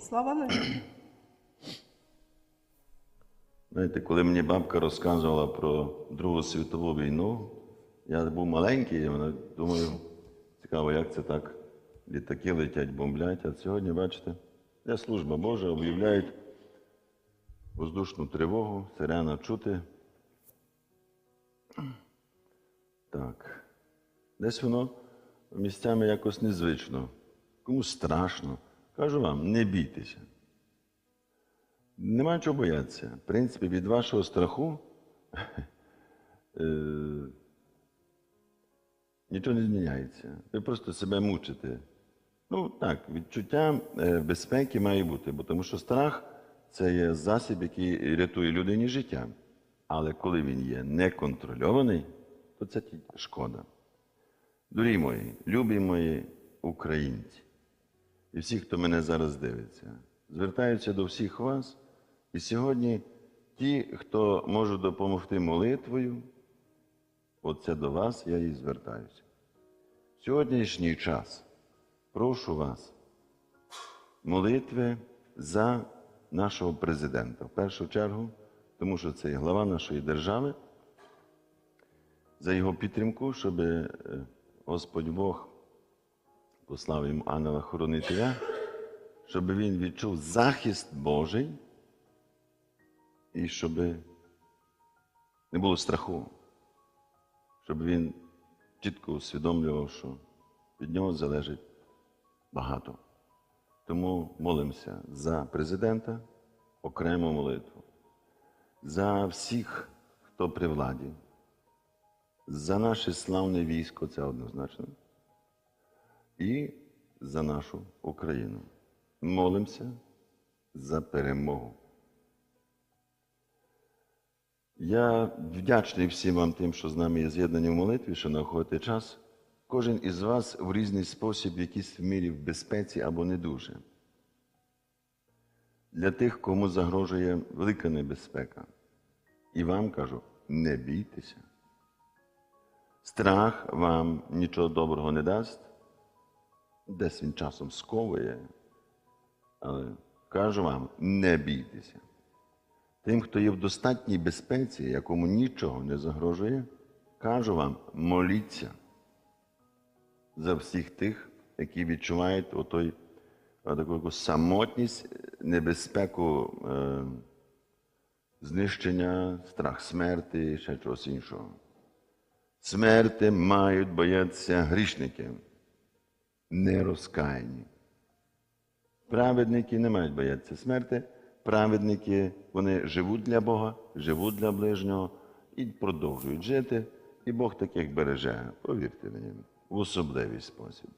Слава навіки. Знаєте, коли мені бабка розказувала про Другу світову війну, я був маленький, і думаю, цікаво, як це так. Літаки летять, бомблять. А сьогодні, бачите, де служба Божа, об'являють воздушну тривогу, сирена чути. Так. Десь воно місцями якось незвично, комусь страшно. Кажу вам, не бійтеся. Нема чого боятися. В принципі, від вашого страху е, нічого не зміняється. Ви просто себе мучите. Ну так, відчуття е, безпеки має бути, бо тому що страх це є засіб, який рятує людині життя. Але коли він є неконтрольований, то це шкода. Дорогі мої, любі мої українці, і всі, хто мене зараз дивиться, звертаються до всіх вас. І сьогодні ті, хто може допомогти молитвою, оце до вас я і звертаюся. Сьогоднішній час прошу вас молитви за нашого президента. В першу чергу, тому що це є глава нашої держави, за його підтримку, щоб е, Господь Бог послав йому ангела-хоронителя, щоб він відчув захист Божий і щоб не було страху, щоб він чітко усвідомлював, що від нього залежить багато. Тому молимося за президента, окрему молитву, за всіх, хто при владі, за наше славне військо, це однозначно, і за нашу Україну. Молимося за перемогу. Я вдячний всім вам тим, що з нами є з'єднані в молитві, що знаходите час. Кожен із вас в різний спосіб, в якійсь мірі в безпеці або не дуже. Для тих, кому загрожує велика небезпека. І вам кажу, не бійтеся. Страх вам нічого доброго не дасть, десь він часом сковує, але кажу вам, не бійтеся. Тим, хто є в достатній безпеці, якому нічого не загрожує, кажу вам, моліться за всіх тих, які відчувають отой, таку самотність, небезпеку е, знищення, страх смерті, ще чогось іншого. Смерти мають боятися грішники, нерозкаяні. Праведники не мають боятися смерти. Праведники вони живуть для Бога, живуть для ближнього і продовжують жити. І Бог таких береже, повірте мені, в особливий спосіб.